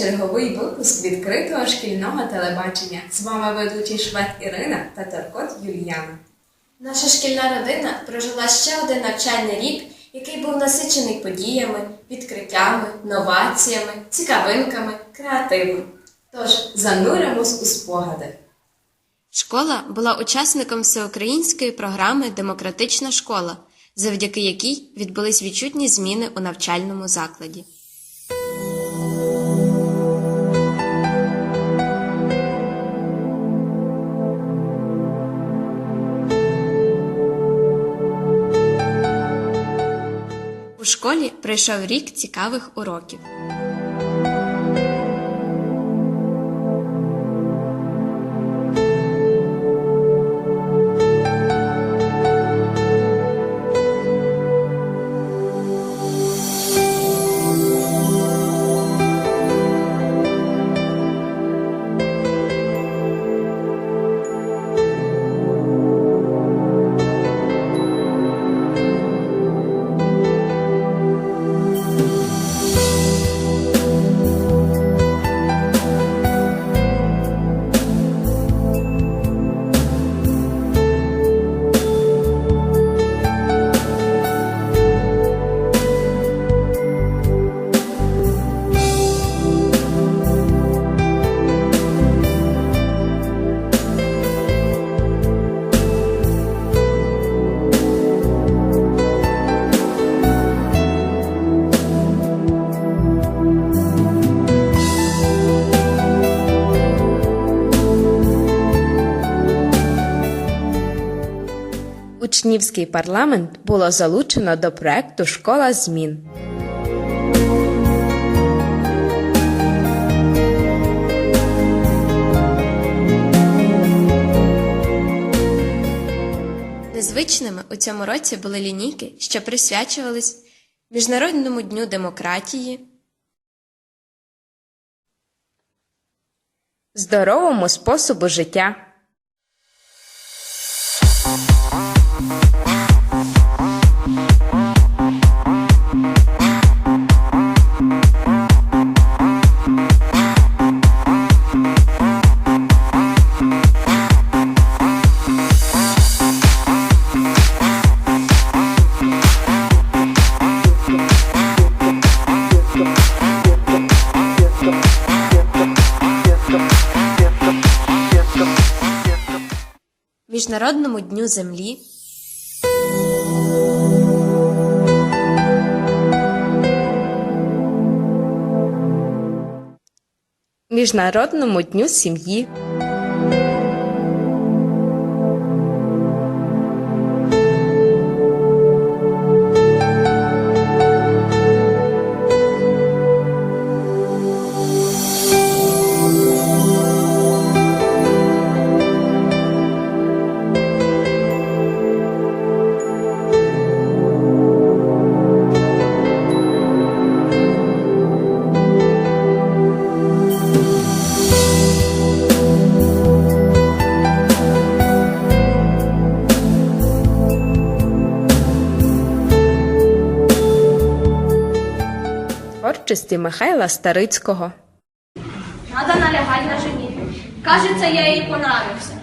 Черговий випуск відкритого шкільного телебачення. З вами ведучий Швед Ірина та Таркот Юліяна. Наша шкільна родина прожила ще один навчальний рік, який був насичений подіями, відкриттями, новаціями, цікавинками, креативом. Тож зануримось у спогади. Школа була учасником всеукраїнської програми Демократична школа, завдяки якій відбулись відчутні зміни у навчальному закладі. Школі пройшов рік цікавих уроків. Учнівський парламент було залучено до проекту Школа змін. Незвичними у цьому році були лінійки, що присвячувались Міжнародному дню демократії, Здоровому способу життя. Міжнародному дню землі, Міжнародному дню сім'ї. Творчості Михайла Старицького. Надо налягать на жене. Кажется, я ей понравился.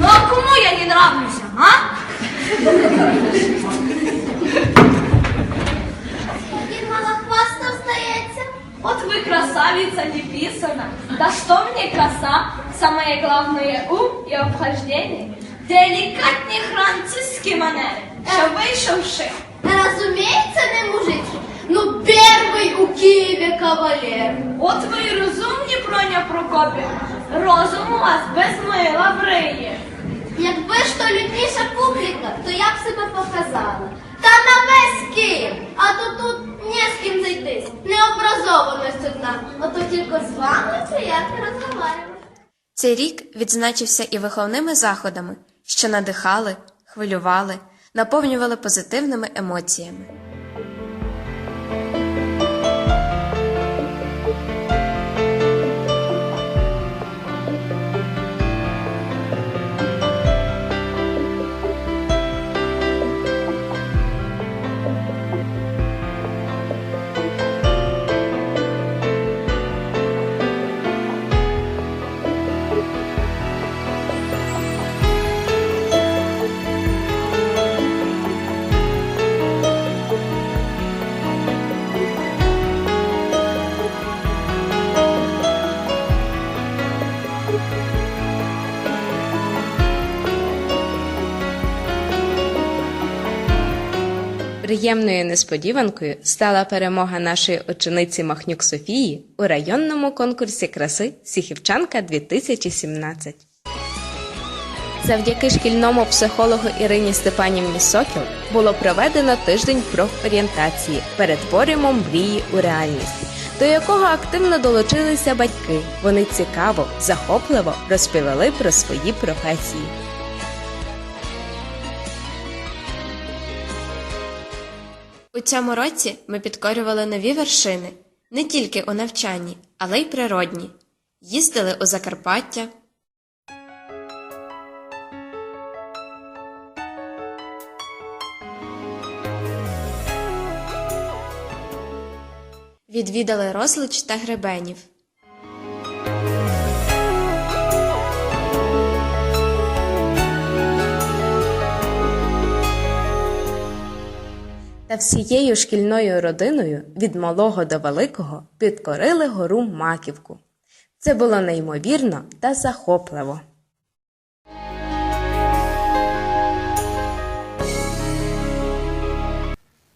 Ну а кому я не нравлюся, а? Він малохвастов здається. Вот вы красавица не писана. Да что мне краса? Самое главное ум и обхождение. Делікатні французькі манери, що вийшовши. Разумеется, не мужики. Ну, первый у Киеве кавалер. От ви й розумні, Проня Прокопівна. Розум у вас без мила бриє. Якби ж то людніша публіка, то я б себе показала. Та на весь Київ, а то тут не з ким зайтись. Необразованість одна. Ото тільки з вами приятно розмовляємо. Цей рік відзначився і виховними заходами, що надихали, хвилювали, наповнювали позитивними емоціями. Приємною несподіванкою стала перемога нашої учениці Махнюк Софії у районному конкурсі краси Сіхівчанка 2017. Завдяки шкільному психологу Ірині Степанівні Сокіл було проведено тиждень профорієнтації Перетворимо мрії у реальність, до якого активно долучилися батьки. Вони цікаво, захопливо розповіли про свої професії. У цьому році ми підкорювали нові вершини не тільки у навчанні, але й природні. Їздили у Закарпаття, відвідали Розлич та Гребенів. Всією шкільною родиною від малого до великого підкорили гору Маківку. Це було неймовірно та захопливо.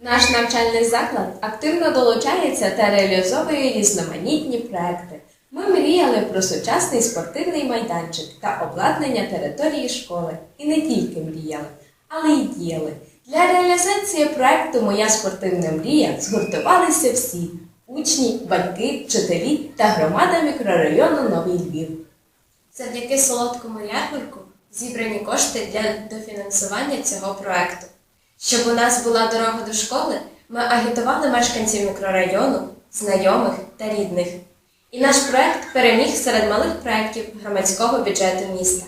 Наш навчальний заклад активно долучається та реалізовує різноманітні проекти. Ми мріяли про сучасний спортивний майданчик та обладнання території школи. І не тільки мріяли, але й діяли. Для реалізації проекту Моя спортивна мрія згуртувалися всі учні, батьки, вчителі та громада мікрорайону Новий Львів. Завдяки солодкому ярмарку зібрані кошти для дофінансування цього проекту. Щоб у нас була дорога до школи, ми агітували мешканців мікрорайону, знайомих та рідних. І наш проект переміг серед малих проєктів громадського бюджету міста.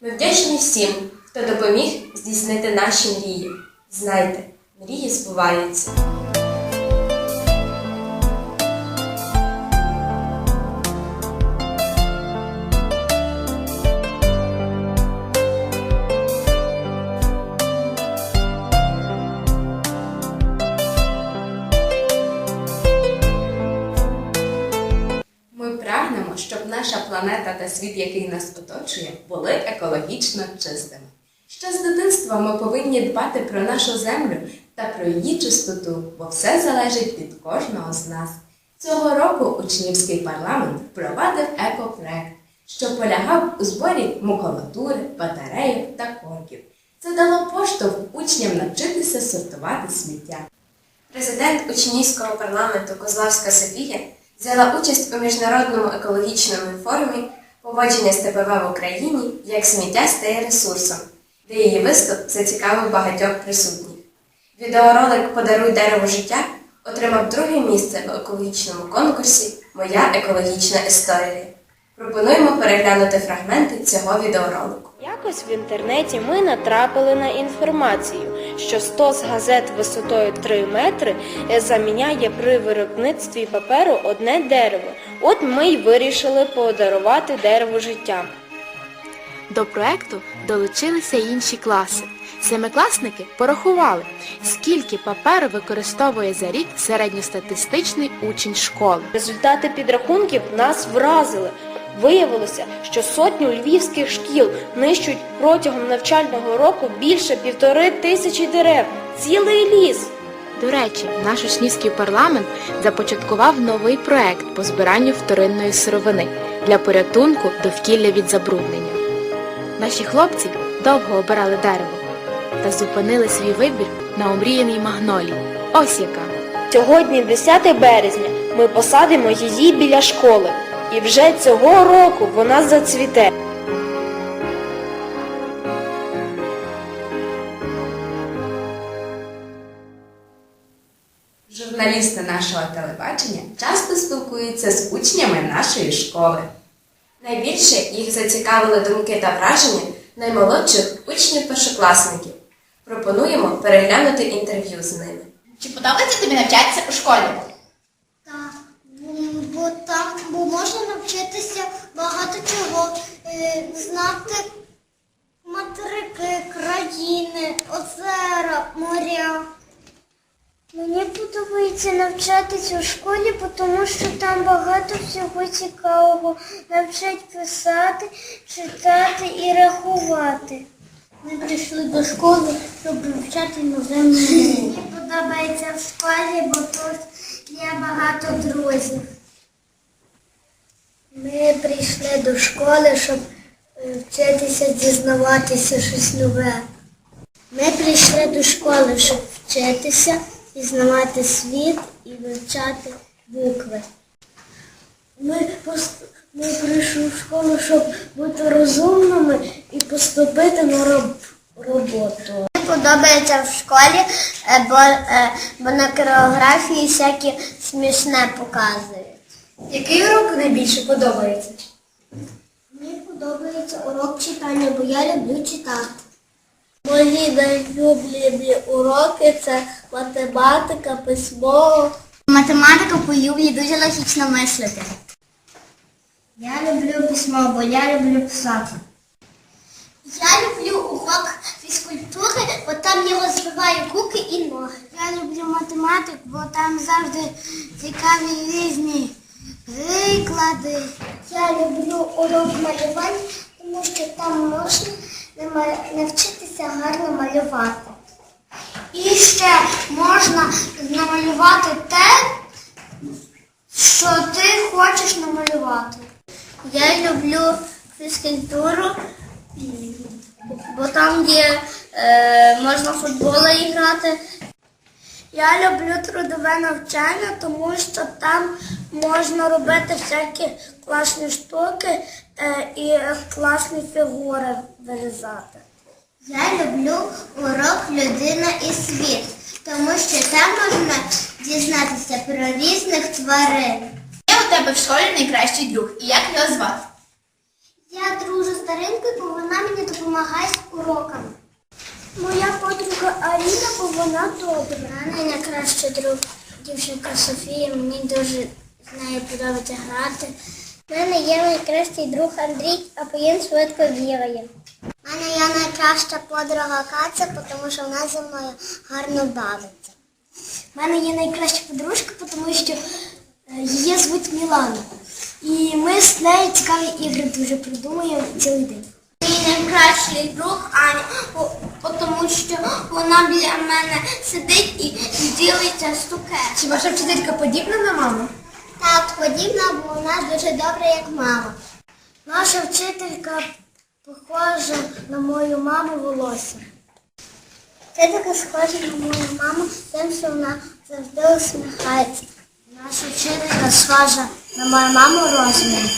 Ми вдячні всім, хто допоміг здійснити наші мрії. Знайте, мрії збуваються. Ми прагнемо, щоб наша планета та світ, який нас оточує, були екологічно чистими. Ще з дитинства ми повинні дбати про нашу землю та про її чистоту, бо все залежить від кожного з нас. Цього року учнівський парламент впровадив екопроект, що полягав у зборі макулатури, батарейок та корків. Це дало поштовх учням навчитися сортувати сміття. Президент учнівського парламенту Козлавська Софія взяла участь у міжнародному екологічному форумі поводження з ТПВ в Україні як сміття стає ресурсом, де її виступ зацікавив багатьох присутніх. Відеоролик Подаруй дерево життя отримав друге місце в екологічному конкурсі Моя екологічна історія. Пропонуємо переглянути фрагменти цього відеоролику. Якось в інтернеті ми натрапили на інформацію, що 100 з газет висотою 3 метри заміняє при виробництві паперу одне дерево. От ми й вирішили подарувати дерево життя. До проекту долучилися інші класи. Семикласники порахували, скільки паперу використовує за рік середньостатистичний учень школи. Результати підрахунків нас вразили. Виявилося, що сотню львівських шкіл нищуть протягом навчального року більше півтори тисячі дерев. Цілий ліс. До речі, наш учнівський парламент започаткував новий проект по збиранню вторинної сировини для порятунку довкілля від забруднення. Наші хлопці довго обирали дерево та зупинили свій вибір на омріяній магнолії. Ось яка. Сьогодні, 10 березня, ми посадимо її біля школи. І вже цього року вона зацвіте. Журналісти нашого телебачення часто спілкуються з учнями нашої школи. Найбільше їх зацікавили думки та враження наймолодших учнів-першокласників. Пропонуємо переглянути інтерв'ю з ними. Чи подобається тобі навчатися у школі? Так, бо- там бо можна навчитися багато чого, е, знати материки, країни, озера, моря. Мені подобається навчатися у школі, тому що там багато всього цікавого. Навчать писати, читати і рахувати. Ми прийшли до школи, щоб іноземну мову. Мені подобається в школі, бо тут є багато друзів. Ми прийшли до школи, щоб е, вчитися дізнаватися щось нове. Ми прийшли до школи, щоб вчитися, пізнавати світ і вивчати букви. Ми, пост... ми прийшли в школу, щоб бути розумними і поступити на роб... роботу. Мені подобається в школі, е, бо, е, бо на кореографії всякі смішне показують. Який урок найбільше подобається? Мені подобається урок читання, бо я люблю читати. Мої найлюблені уроки це математика, письмо. Математика полюблю дуже логічно мислити. Я люблю письмо, бо я люблю писати. Я люблю урок фізкультури, бо там я розвиваю руки і ноги. Я люблю математику, бо там завжди цікаві різні приклади. Я люблю урок малювання, тому що там можна нама- навчитися гарно малювати. І ще можна намалювати те, що ти хочеш намалювати. Я люблю фізкультуру, бо там є е, можна в футбол грати. Я люблю трудове навчання, тому що там можна робити всякі класні штуки е, і класні фігури вирізати. Я люблю урок людина і світ, тому що там можна дізнатися про різних тварин. Є у тебе в школі найкращий друг. І як його звати? Я дружу з Даринкою, бо вона мені допомагає з уроками. Моя подруга Аріна, бо вона добра. У мене найкращий друг дівчинка Софія, мені дуже з нею подобається грати. У мене є найкращий друг Андрій, а він швидко бігає. У мене є найкраща подруга Катя, тому що вона зі мною гарно бавиться. У мене є найкраща подружка, тому що е, її звуть Мілана. І ми з нею цікаві ігри дуже придумуємо цілий день. Мій найкращий друг Аня, тому що вона біля мене сидить і ділиться з. Чи ваша вчителька подібна на маму? Так, подібна, бо вона дуже добра, як мама. Наша вчителька похожа на мою маму волосся. Вчителька схожа на мою маму, тим, що вона завжди усміхається. Наша вчителька схожа на мою маму розміром.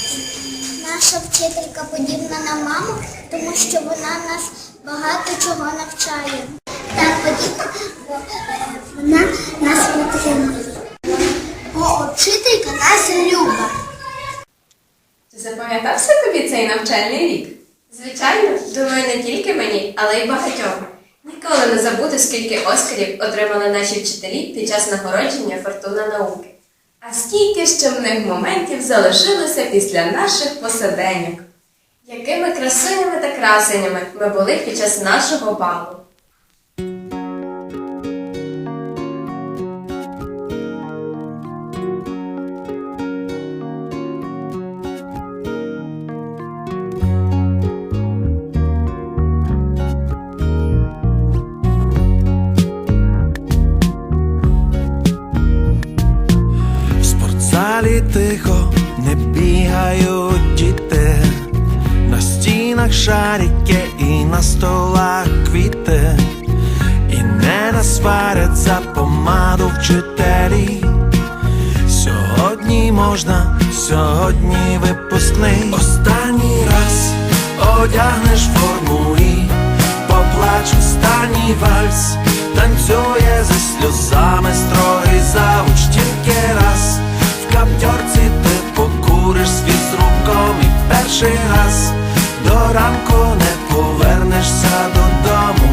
Наша вчителька подібна на маму, тому що вона нас багато чого навчає. Так, подібна, бо е, вона нас підтримує. Нас любить. Чи запам'ятався тобі цей навчальний рік? Звичайно, думаю, не тільки мені, але й багатьом. Ніколи не забуду, скільки оскарів отримали наші вчителі під час нагородження Фортуна науки. А скільки ще в них моментів залишилося після наших посиденьок. Якими красивими та красенями ми були під час нашого балу. Шарики і на столах квіти, і не насварять за помаду вчителі. Сьогодні можна, сьогодні випускний. Останній раз одягнеш форму і поплач останній вальс, танцює зі сльозами строгий завуч тільки раз. В каптьорці ти покуриш свій з руком і перший раз до ранку не повернешся додому.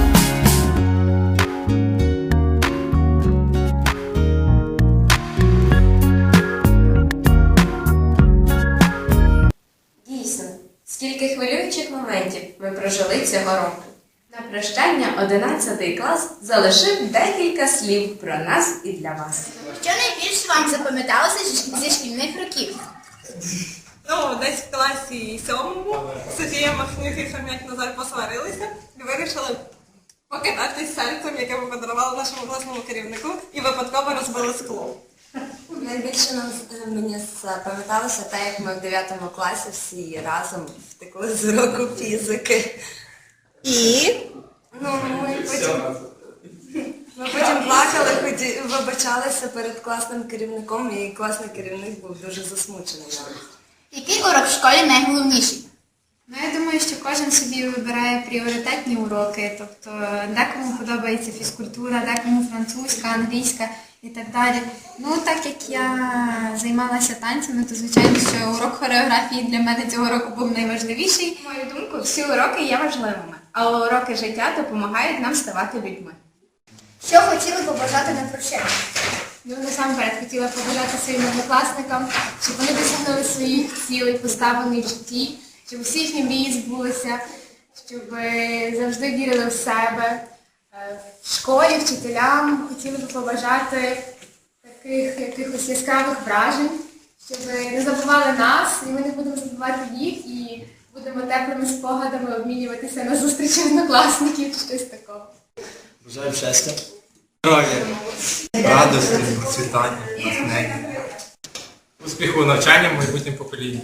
Дійсно, скільки хвилюючих моментів ми прожили цього року. На прощання 11 клас залишив декілька слів про нас і для вас. Що найбільше вам запам'яталося зі- зі шкільних років? Ну, десь в класі сьомому Софія Махнюк і Хом'як Назар посварилися і вирішили покидатись серцем, яке ви подарували нашому класному керівнику, і випадково розбили скло. Найбільше нам е, мені запам'яталося те, як ми в 9 класі всі разом втекли з уроку фізики. І ну, ми потім, ми потім плакали, ході, вибачалися перед класним керівником, і класний керівник був дуже засмучений. Який урок в школі найголовніший? Ну, я думаю, що кожен собі вибирає пріоритетні уроки. Тобто декому подобається фізкультура, декому французька, англійська і так далі. Ну, так як я займалася танцями, то звичайно, що урок хореографії для мене цього року був найважливіший. На мою думку, всі уроки є важливими, але уроки життя допомагають нам ставати людьми. Що хотіли побажати на прощання? Ну, насамперед хотіла побажати своїм однокласникам, щоб вони досягнули своїх цілей, поставлених в житті, щоб всі їхні мрії збулися, щоб е, завжди вірили в себе. Е, В школі, вчителям хотіли би побажати таких якихось яскравих вражень, щоб не забували нас, і ми не будемо забувати їх, і будемо теплими спогадами обмінюватися на зустрічі однокласників, щось такого. Бажаю щастя. Здоров'я. радості, процвітання, натхнення. Успіху у навчанні в майбутнім поколінні.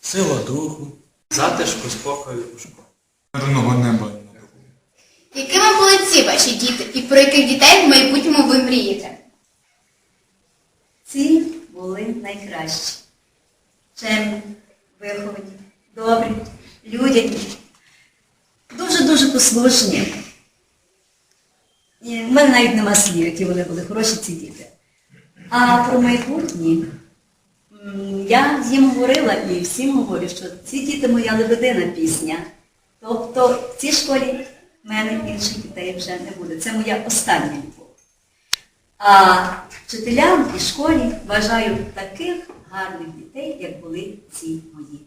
Сила духу, затишку, спокою у школі. Мирного неба. Якими були ці ваші діти і про яких дітей в майбутньому ви мрієте? Ці були найкращі. Чемні, виховані, добрі, людяні, дуже-дуже послушні. В мене навіть нема слів, які вони були хороші ці діти. А про майбутнє я їм говорила і всім говорю, що ці діти моя лебедина пісня. Тобто в цій школі в мене інших дітей вже не буде. Це моя остання любов. А вчителям і школі бажаю таких гарних дітей, як були ці мої.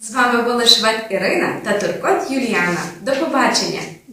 З вами були Швед Ірина та Туркот Юліана. До побачення!